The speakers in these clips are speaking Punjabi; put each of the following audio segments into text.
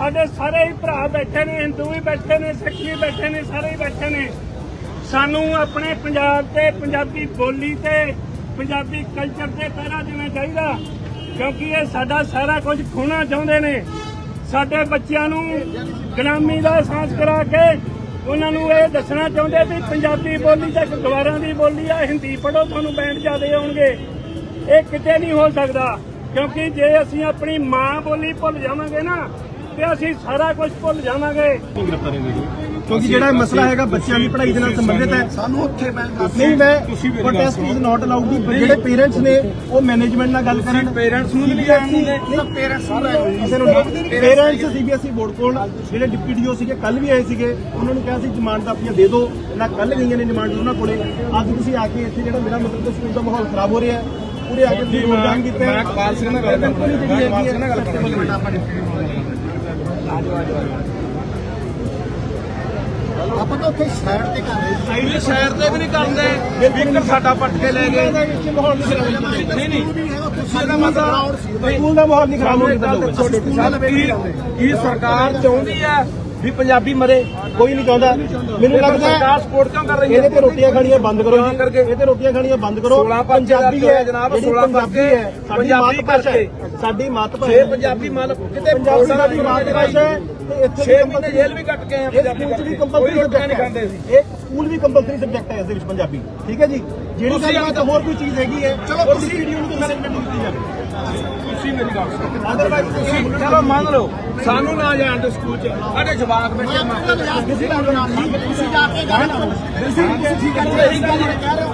ਸਾਡੇ ਸਾਰੇ ਹੀ ਭਰਾ ਬੈਠੇ ਨੇ, ਹਿੰਦੂ ਵੀ ਬੈਠੇ ਨੇ, ਸਿੱਖ ਵੀ ਬੈਠੇ ਨੇ, ਸਾਰੇ ਹੀ ਬੈਠੇ ਨੇ। ਸਾਨੂੰ ਆਪਣੇ ਪੰਜਾਬ ਤੇ, ਪੰਜਾਬੀ ਬੋਲੀ ਤੇ, ਪੰਜਾਬੀ ਕਲਚਰ ਤੇ ਪਹਿਰਾ ਦੇਣਾ ਚਾਹੀਦਾ, ਕਿਉਂਕਿ ਇਹ ਸਾਡਾ ਸਾਰਾ ਕੁਝ ਖੋਣਾ ਚਾਹੁੰਦੇ ਨੇ। ਸਾਡੇ ਬੱਚਿਆਂ ਨੂੰ ਗੁਲਾਮੀ ਦਾ ਅਹਿਸਾਸ ਕਰਾ ਕੇ ਉਹਨਾਂ ਨੂੰ ਇਹ ਦੱਸਣਾ ਚਾਹੁੰਦੇ ਵੀ ਪੰਜਾਬੀ ਬੋਲੀ ਤਾਂ ਗੁਰਦੁਆਰਾਂ ਦੀ ਬੋਲੀ ਆ ਹਿੰਦੀ ਪੜੋ ਤੁਹਾਨੂੰ ਬੈਂਡ ਜ਼ਿਆਦੇ ਆਉਣਗੇ। ਇਹ ਕਿਤੇ ਨਹੀਂ ਹੋ ਸਕਦਾ, ਕਿਉਂਕਿ ਜੇ ਅਸੀਂ ਆਪਣੀ ਮਾਂ ਬੋਲੀ ਭੁੱਲ ਜਾਵਾਂਗੇ ਨਾ ਤੇ ਅਸੀਂ ਸਾਰਾ ਕੁਝ ਭੁੱਲ ਜਾਵਾਂਗੇ। ਕਿਉਂਕਿ ਜਿਹੜਾ ਇਹ ਮਸਲਾ ਹੈਗਾ ਬੱਚਿਆਂ ਦੀ ਪੜ੍ਹਾਈ ਦੇ ਨਾਲ ਸੰਬੰਧਿਤ ਹੈ। ਸਾਨੂੰ ਉੱਥੇ ਮੈਂ ਨਹੀਂ ਮੈਂ ਪ੍ਰੋਟੈਸਟ ਇਜ਼ ਨਾਟ ਅਲਾਉਡ ਜਿਹੜੇ ਪੇਰੈਂਟਸ ਨੇ ਉਹ ਮੈਨੇਜਮੈਂਟ ਨਾਲ ਗੱਲ ਕਰਨ। ਪੇਰੈਂਟਸ ਨੂੰ ਵੀ ਲਿਆਉਣ ਨੂੰ ਪੇਰੈਂਟਸ ਨੂੰ ਲੈ ਆਓ ਕਿਸੇ ਨੂੰ ਪੇਰੈਂਟਸ ਸੀਬੀਐਸਈ ਬੋਰਡ ਕੋਲ ਜਿਹੜੇ ਡਿਪਟੀ ਡੀਓ ਸੀਗੇ ਕੱਲ ਵੀ ਆਏ ਸੀਗੇ। ਉਹਨਾਂ ਨੂੰ ਕਿਹਾ ਸੀ ਜ਼ਮਾਨਤ ਆਪਣੀਆਂ ਦੇ ਦਿਓ। ਨਾ ਕੱਲ ਗਈਆਂ ਨੇ ਜ਼ਮਾਨਤ ਉਹਨਾਂ ਕੋਲੇ। ਅੱਜ ਤੁਸੀਂ ਆ ਕੇ ਇੱਥੇ ਜਿਹੜਾ ਮੇਰਾ ਮਤਲਬ ਸਕੂਲ ਦਾ ਮਾਹੌਲ ਖਰਾਬ ਹੋ ਰਿਹਾ ਹੈ ਪੂਰੇ ਆ ਕੇ ਤੁਸੀਂ ਕੀਤਾ ਹੈ। ਮੈਂ ਕਪਾਲ ਸਿੰਘ ਨਾਲ ਗੱਲ ਕਰਦਾ ਬਿਲਕੁਲ ਹੀ ਕਪਾਲ ਹੈਗੀ ਸਿੰਘ ਨਾਲ ਗੱਲ ਕਰਦਾ। ਆਪਾਂ ਤਾਂ ਉੱਥੇ ਸਾਈਡ ਤੇ ਕਰ ਰਹੇ ਸੀ। ਵੀ ਸ਼ਹਿਰ ਤੇ ਵੀ ਨਹੀਂ ਕਰਦੇ। ਵੀਕਰ ਸਾਡਾ ਪੱਟ ਕੇ ਲੈ ਗਏ। ਮਾਹੌਲ ਨਹੀਂ ਖਰਾਬ ਹੋਣਾ ਨਹੀਂ ਨਹੀਂ। ਤੁਸੀਂ ਇਹਦਾ ਮਤਲਬ ਸਕੂਲ ਦਾ ਮਾਹੌਲ ਨਹੀਂ ਖਰਾਬ ਹੋਣ ਕੀ ਸਰਕਾਰ ਚਾਹੁੰਦੀ ਹੈ ਵੀ ਪੰਜਾਬੀ ਮਰੇ ਕੋਈ ਨਹੀਂ ਚਾਹੁੰਦਾ। ਮੈਨੂੰ ਲੱਗਦਾ ਸਰਕਾਰ ਸਪੋਰਟ ਕਿਉਂ ਕਰ ਰਹੀ ਇਹਦੇ ਹੈ ਤੇ ਰੋਟੀਆਂ ਖਾਣੀਆਂ ਬੰਦ ਕਰੋ ਤਾਂ ਜੀ ਕਰਕੇ ਇਹ ਤੇ ਰੋਟੀਆਂ ਖਾਣੀਆਂ ਬੰਦ ਕਰੋ। 16 ਪਰਚੇ ਪੰਜਾਬੀ ਹੈ ਜਨਾਬ, ਜਿਹੜੀ 16 ਪੰਜਾਬੀ ਹੈ ਸਾਡੀ ਮਾਤ ਭਾਸ਼ਾ ਹੈ। ਸਾਡੀ ਮਾਤ ਭਾਸ਼ਾ ਹੈ। ਪੰਜਾਬੀ ਮਲ ਕਿਤੇ ਪੰਜਾਬੀ ਸਾਡੀ ਮਾਤ ਭਾਸ਼ਾ ਹੈ ਤੇ ਇੱਥੇ 6 ਮਹੀਨੇ ਜੇਲ੍ਹ ਵੀ ਕੱਟ ਕੇ ਆਏ ਆ ਪੰਜਾਬੀ ਸਕੂਲ ਚ ਵੀ। ਕੰਪਲਸਰੀ ਸਬਜੈਕਟ ਨਹੀਂ ਹੈ। ਇਹ ਸਕੂਲ ਵੀ ਕੰਪਲਸਰੀ ਸਬਜੈਕਟ ਹੈ ਇਸ ਦੇ ਵਿੱਚ ਪੰਜਾਬੀ। ਠੀਕ ਹੈ ਜੀ? ਜਿਹੜੀ ਗੱਲ ਤਾਂ ਹੋਰ ਕੋਈ ਚੀਜ਼ ਹੈਗੀ ਹੈ। ਚਲੋ ਤੁਸੀਂ ਵੀਡੀਓ ਨੂੰ ਮੈਨੇਜਮੈਂਟ ਨੂੰ ਦਿੱਤੀ ਜਾਵੇ। ਤੁਸੀਂ ਮੇਰੀ ਗੱਲ ਸੁਣੋ। ਅਦਰਵਾਈਜ਼ ਤੁਸੀਂ ਚਲੋ ਮੰਨ ਲਓ ਸਾਨੂੰ ਨਾ ਜਾਣ ਦਿਓ ਸਕੂਲ ਚ। ਸਾਡੇ ਜਵਾਕ ਬੈਠੇ ਮਾਪੇ ਤੁਸੀਂ ਜਾ ਕੇ ਗੱਲ ਕਰੋ। ਤੁਸੀਂ ਤੁਸੀਂ ਗੱਲ ਇਹੀ ਗੱਲ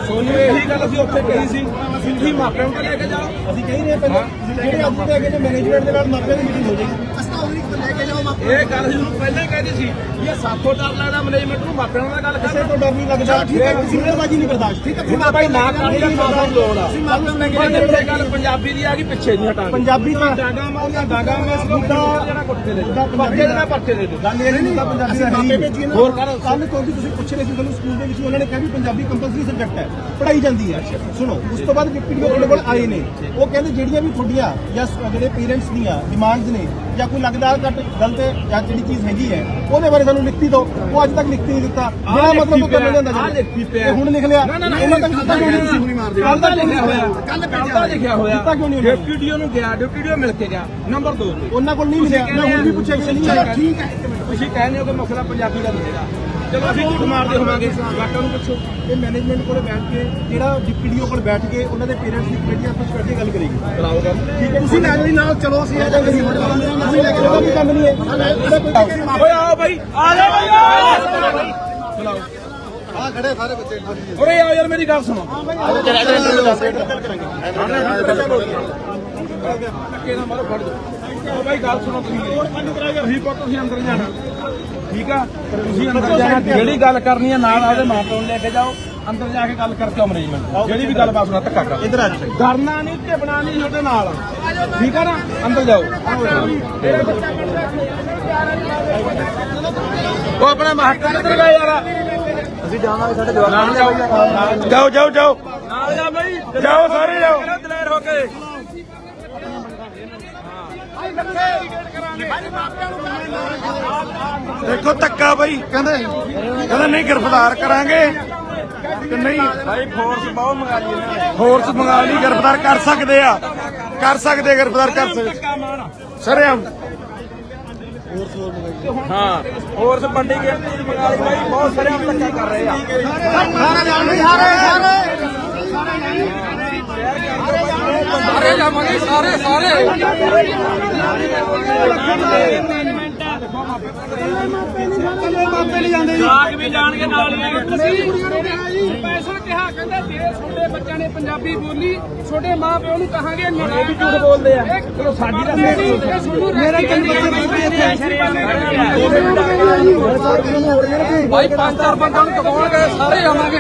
ਸੋਨੂੰ ਇਹੀ ਗੱਲ ਅਸੀਂ ਉੱਥੇ ਕਹੀ ਸੀ। ਤੁਸੀਂ ਮਾਪਿਆਂ ਨੂੰ ਲੈ ਕੇ ਜਾਓ। ਅਸੀਂ ਕਹੀ ਰਹੇ ਪਹਿਲਾਂ। ਜਿਹੜੇ ਅੱਜ ਦੇ ਨੇ ਮੈਨੇਜਮੈਂਟ ਦੇ ਨਾਲ ਮਾਪਿਆਂ ਦੀ ਮੀਟਿੰਗ ਹੋ ਜਾਏਗੀ। ਇਹ ਗੱਲ ਪਹਿਲਾਂ ਹੀ ਕਹਿੰਦੇ ਸੀ ਇਹ ਸਾਥੋਂ ਡਰ ਲੱਗਦਾ ਮੈਨੇਜਮੈਂਟ ਨੂੰ ਮਾਪਿਆਂ ਨਾਲ ਗੱਲ ਕਿਸੇ ਕਰ ਤੋਂ ਡਰ ਨਹੀਂ ਲੱਗਦਾ। ਠੀਕ ਹੈ, ਸਿਮਰਨਬਾਜੀ ਨਹੀਂ ਬਰਦਾਸ਼ਤ ਠੀਕ ਠੀਕ ਹੈ ਭਾਈ ਨਾ ਕਰਨੀ ਦਾ ਮਾਪਿਆਂ ਨੂੰ ਲੋੜ ਆ। ਤੁਸੀਂ ਮਾਪੇ ਨੂੰ ਲੈ ਕੇ ਪਰ ਜਿੱਥੇ ਗੱਲ ਪੰਜਾਬੀ ਦੀ ਆ ਗਈ ਪਿੱਛੇ ਨਹੀਂ ਹਟਾਂਗੇ ਪੰਜਾਬੀ ਤਾਂ ਡਾਂਗਾ ਮਾਰਦਾ ਡਾਂਗਾ ਮਾਰਦਾ ਦੇ ਪਰਚੇ ਦੇ ਨਾਲ ਪਰਚੇ ਦੇ ਦਿਓ। ਗੱਲ ਇਹ ਨਹੀਂ ਹੁੰਦਾ ਪੰਜਾਬੀ ਮਾਪੇ ਹੈ ਭੇਜੀਏ ਨਾ। ਹੋਰ ਕੱਲ ਕਿਉਂਕਿ ਤੁਸੀਂ ਪੁੱਛ ਰਹੇ ਸੀ ਤੁਹਾਨੂੰ ਸਕੂਲ ਦੇ ਵਿੱਚ ਉਹਨਾਂ ਨੇ ਕਿਹਾ ਵੀ ਪੰਜਾਬੀ ਕੰਪਲਸਰੀ ਸਬਜੈਕਟ ਹੈ। ਪੜਾਈ ਜਾਂਦੀ ਹੈ। ਸੁਣੋ ਉਸ ਤੋਂ ਬਾਅਦ ਡਿਪਟੀ ਡੀਓ ਤੁਹਾਡੇ ਕੋਲ ਆਏ ਨੇ। ਉਹ ਕਹਿੰਦੇ ਜਿਹੜੀਆਂ ਵੀ ਤੁਹਾਡੀਆਂ ਜਾਂ ਸ- ਜਿਹੜੇ ਪੇਰੈਂਟਸ ਦੀਆਂ ਡਿਮਾਂਡਸ ਨੇ ਜਾਂ ਕੋਈ ਲੱਗਦਾ ਘੱਟ ਗਲਤ ਹੈ ਜਾਂ ਜਿਹੜੀ ਚੀਜ਼ ਹੈਗੀ ਹੈ ਉਹਦੇ ਬਾਰੇ ਸਾਨੂੰ ਲਿਖਤੀ ਦਿਓ। ਉਹ ਅੱਜ ਤੱਕ ਲਿਖਤੀ ਨਹੀਂ ਦਿੱਤਾ। ਬਿਨਾਂ ਮਤਲਬ ਤੋਂ ਕਰਨਾ ਜਾਂਦਾ ਆਹ ਲਿਖਤੀ ਪਿਆ। ਇਹ ਹੁਣ ਲਿਖ ਲਿਆ। ਨਾ, ਨਾ, ਨਾ, ਉਹਨਾਂ ਤੱਕ ਦਿੱਤਾ ਕਿਉਂ ਨਹੀਂ ਨਹੀਂ? ਮਾਰਦੇ। ਕੱਲ ਦਾ। ਲਿਖਿਆ ਹੋਇਆ। ਕੱਲ ਦਾ ਲਿਖਿਆ ਹੋਇਆ। ਦਿੱਤਾ ਕਿਉਂ ਨਹੀਂ ਉਹਨਾਂ ਨੇ? ਡਿਪਟੀ ਡੀਓ ਨੂੰ ਗਿਆ ਡਿਪਟੀ ਡੀਓ ਮਿਲ ਕੇ ਗਿਆ। ਨੰਬਰ 2 ਤੇ। ਉਹਨਾਂ ਕੋਲ ਨਹੀਂ ਮਿਲਿਆ। ਮੈਂ ਹੁਣ ਵੀ ਪੁੱਛਿਆ ਆਇਆ ਠੀਕ ਹੈ। ਤੁਸੀਂ ਕਹਿੰਦੇ ਹੋ ਕਿ ਮਸਲਾ ਪੰਜਾਬੀ ਦਾ ਨਹੀਂ ਹੈਗਾ ਚਲੋ ਅਸੀਂ ਝੂਠ ਮਾਰਦੇ ਹੋਵਾਂਗੇ। ਜਵਾਕਾਂ ਨੂੰ ਪੁੱਛੋ। ਇਹ ਮੈਨੇਜਮੈਂਟ ਕੋਲ ਬੈਠ ਕੇ ਜਿਹੜਾ ਡਿਪਟੀ ਡੀਓ ਕੋਲ ਬੈਠ ਕੇ ਉਹਨਾਂ ਦੇ ਪੇਰੈਂਟਸ ਦੀ ਕਮੇਟੀ ਆਪਸ ਵਿੱਚ ਬੈਠ ਕੇ ਗੱਲ ਕਰੇਗੀ। ਗੱਲ। ਠੀਕ ਹੈ। ਤੁਸੀਂ ਲੈ ਜਾਓ ਜੀ ਨਾਲ ਚਲੋ ਅਸੀਂ ਇਹ ਜਾਂਦੇ ਨਹੀਂ ਅਸੀਂ ਲੈ ਕੇ ਵੀ ਕੰਮ ਨਹੀਂ ਹੈ। ਕੋਈ ਓਏ ਆਓ ਬਾਈ। ਆ ਜਾ ਬਾਈ ਚਲਾਓ ਆ ਖੜੇ ਸਾਰੇ ਬੱਚੇ। ਓਰੇ ਆਓ ਯਾਰ ਮੇਰੀ ਗੱਲ ਸੁਣੋ। ਧੱਕੇ ਨਾਲ ਮਾਰੋ ਫੜ ਦਿਓ ਓ ਬਾਈ ਗੱਲ ਸੁਣੋ ਤੁਸੀਂ। ਤੁਸੀਂ ਪੁੱਤ ਤੁਸੀਂ ਅੰਦਰ ਜਾਣਾ। ਠੀਕ ਆ? ਤੁਸੀਂ ਅੰਦਰ ਜਾਣਾ। ਜਿਹੜੀ ਗੱਲ ਕਰਨੀ ਹੈ ਨਾਲ ਆਪਦੇ ਮਾਪਿਆਂ ਨੂੰ ਲੈ ਕੇ ਜਾਓ। ਅੰਦਰ ਜਾ ਕੇ ਗੱਲ ਕਰਕੇ ਆਓ ਮੈਨੇਜਮੈਂਟ ਜਿਹੜੀ ਵੀ ਗੱਲ ਬਾਤ ਸੁਣਾ ਧੱਕਾ ਕਰ। ਇਧਰ ਆ ਜਾਓ ਕਰਨਾ ਨਹੀਂ ਤੇ ਬਣਾ ਨਹੀਂ ਤੁਹਾਡੇ ਨਾਲ। ਠੀਕ ਆ ਨਾ? ਅੰਦਰ ਜਾਓ। ਉਹ ਆਪਣਾ ਮਹੱਕਮ ਕਿੱਧਰ ਗਿਆ ਯਾਰ? ਅਸੀਂ ਜਾਵਾਂਗੇ ਸਾਡੇ ਜਵਾਬ ਨਾਲ ਜਾਓ। ਜਾਓ। ਜਾਓ ਜਾਓ ਨਾਲ ਜਾ ਬਈ। ਜਾਓ ਸਾਰੇ ਜਾਓ। ਦਲੇਰ ਹੋ ਕੇ। ਦੇਖੋ ਧੱਕਾ ਬਈ। ਕਹਿੰਦੇ ਕਹਿੰਦੇ ਨਹੀਂ ਗ੍ਰਿਫਤਾਰ ਕਰਾਂਗੇ। ਕਿ ਨਹੀਂ। ਭਾਈ ਫੋਰਸ ਬਹੁਤ ਮੰਗਾ ਲਈ ਇਹਨਾਂ ਫੋਰਸ ਮੰਗਾ ਲਈ ਗ੍ਰਿਫਤਾਰ ਕਰ ਸਕਦੇ ਆ। ਕਰ ਸਕਦੇ ਆ, ਗ੍ਰਿਫਤਾਰ ਕਰ ਸਕਦੇ। ਮਾਰ। ਸਰਿਆਮ ਹਾਂ ਫੋਰਸ ਵੱਡੀ ਗਿਣਤੀ ਚ ਮੰਗਾ ਲਈ। ਭਾਈ ਬਹੁਤ ਸਾਰੇ ਧੱਕਾ ਕਰ ਰਹੇ ਆ। ਸਾਰੇ ਜਾਵਾਂਗੇ ਸਾਰੇ ਸਾਰੇ। ਜਾਗ ਵੀ ਜਾਣਗੇ ਨਾਲ ਹੀ ਸਪੈਸ਼ਲ ਕਿਹਾ ਕਹਿੰਦਾ ਜੇ ਛੋਟੇ ਬੱਚਿਆਂ ਨੇ ਪੰਜਾਬੀ ਬੋਲੀ ਛੋਟੇ ਮਾਂ ਪਿਓ ਨੂੰ ਕਹਾਂਗੇ ਨਾ ਇਹ ਵੀ ਝੂਠ ਬੋਲਦੇ ਆ। ਚਲੋ ਸਾਡੀ ਤਾਂ ਮੇਰਾ ਭਾਈ ਪੰਜ ਚਾਰ ਬੰਦਾਂ ਨੂੰ। ਕਮਾਉਣ ਗਏ। ਸਾਰੇ ਆਵਾਂਗੇ।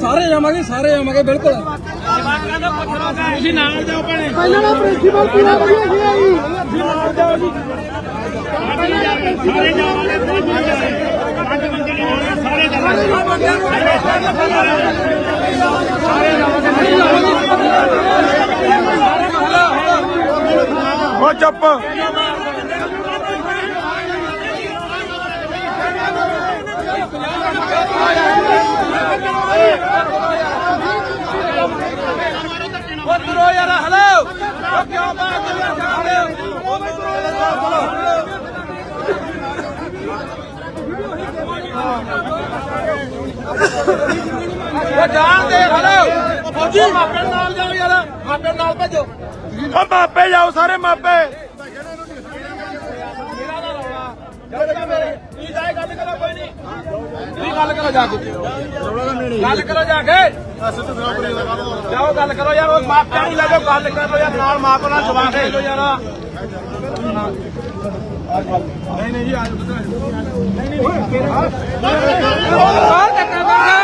ਸਾਰੇ ਆਵਾਂਗੇ ਸਾਰੇ ਆਵਾਂਗੇ ਬਿਲਕੁਲ। ਤੁਸੀਂ ਨਾਲ ਜਾਓ ਭੈਣੇ। ਪਹਿਲਾਂ ਦਾ ਪ੍ਰਿੰਸੀਪਲ ਪੂਰਾ ਵਧੀਆ ਸੀ ਆਈ। ਤੁਸੀਂ ਨਾਲ ਜਾਓ ਜੀ। ਸਾਰੇ ਜਾਵਾਂਗੇ ਪੰਜ ਬੰਦੇ ਨੇ ਹੋਣੇ ਸਾਰੇ ਜਾਵਾਂਗੇ ਉਹ ਚੁੱਪ। ਤੁਰੋ ਯਾਰ ਹਲੋ। ਕਿਉਂ ਬਾਤ ਕਰਦੇ ਹੋ ਉਹ ਤੁਰੋ ਯਾਰ ਚਲੋ ਉਹ ਜਾਣ ਦੇ ਹਲੋ। ਫੌਜੀ ਮਾਪੇ ਨਾਲ ਜਾਓ ਯਾਰ। ਮਾਪੇ ਨਾਲ ਭੇਜੋ। ਉਹ ਮਾਪੇ ਜਾਓ ਸਾਰੇ ਮਾਪੇ। ਕੀ ਜਾਏ ਗੱਲ ਕਰੋ ਕੋਈ ਨਹੀਂ। ਕੀ ਗੱਲ ਕਰੋ ਜਾ ਕੇ। ਗੱਲ ਕਰੋ ਜਾ ਕੇ। ਜਾਓ ਗੱਲ ਕਰੋ ਯਾਰ ਉਹ ਮਾਪਿਆਂ ਨੂੰ ਲੈ ਜਾਓ ਗੱਲ ਕਰੋ ਯਾਰ ਨਾਲ ਮਾਪੇ ਨਾਲ ਜਵਾਨ ਦੇ ਲੋ ਯਾਰ। ਨਹੀਂ ਨਹੀਂ ਜੀ ਆ ਬਾਹਰ ਧੱਕਾ ਮਾਰਦਾ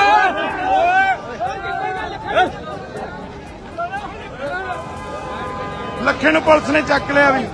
ਲੱਖੇ ਨੂੰ ਪੁਲਿਸ ਨੇ ਚੱਕ ਲਿਆ ਵੀ।